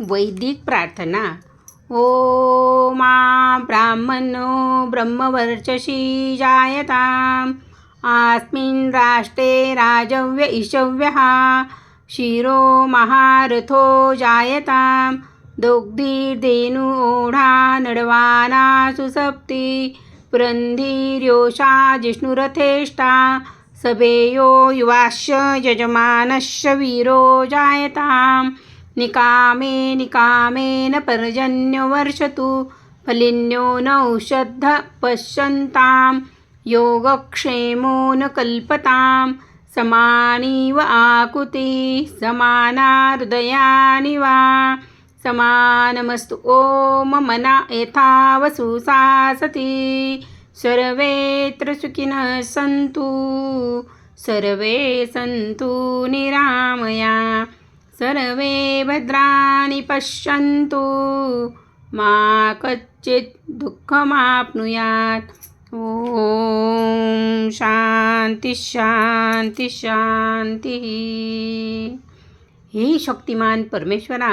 वैदिक प्रार्थना. ओ मा ब्राह्मणो ब्रह्मवर्चशी जायताम्. अस्मिन् राष्ट्रे राजव्य ईशव्यः शिरो महारथो जायतां दोग्धिर्धेनु ओढा नडवाना सुसप्ति. पुरन्धिर्योषा जिष्णुरथेष्टा. सभेयो युवाश्च यजमानश्च वीरो जायताम्. निकामे निकामेन पर्जन्यवर्षतु फलिन्यो नौषध पश्यन्तां योगक्षेमो न कल्पतां समानीव आकुति समाना हृदयानि वा। समानमस्तु ॐ मना यथावसु सासति सर्वेत्र सुखिनः सन्तु सर्वे सन्तु निरामया। सर्वे भद्राणि पश्यन्तु। मा कच्चित् दुःखमाप्नुयात्। ॐ शान्ति शान्ति शान्तिः। हे शक्तिमान परमेश्वरा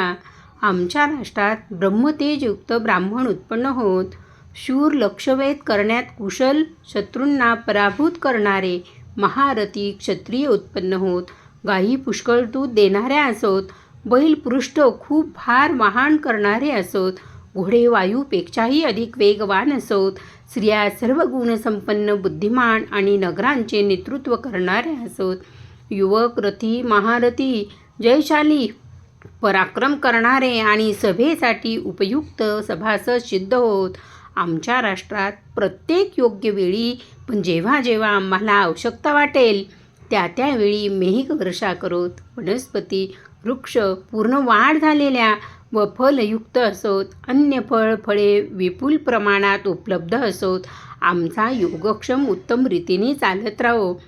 आमच्या राष्ट्रात ब्रह्मतेजयुक्त ब्राह्मण उत्पन्न होत शूर लक्षवेध करण्यात कुशल शत्रूंना पराभूत करणारे महारथी क्षत्रिय उत्पन्न होत गायी पुष्कळ दूध देणाऱ्या असोत बैल पृष्ठ खूप भार वाहन करणारे असोत घोडे वायूपेक्षाही अधिक वेगवान असोत स्त्रिया सर्व गुणसंपन्न बुद्धिमान आणि नगरांचे नेतृत्व करणारे असोत. युवक रथी महारथी जयशाली पराक्रम करणारे आणि सभेसाठी उपयुक्त सभासद सिद्ध होत. आमच्या राष्ट्रात प्रत्येक योग्य वेळी पण जेव्हा जेव्हा आम्हाला आवश्यकता वाटेल त्या त्यावेळी मेहिक वर्षा करोत वनस्पती वृक्ष पूर्ण वाढ झालेल्या व फलयुक्त असोत अन्य फळ फळे विपुल प्रमाणात उपलब्ध असोत. आमचा योगक्षम उत्तम रीतीने चालत राहो.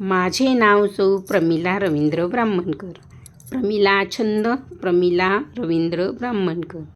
माझे नाव सौ प्रमिला रवींद्र ब्राह्मणकर. प्रमिला छंद प्रमिला रवींद्र ब्राह्मणकर.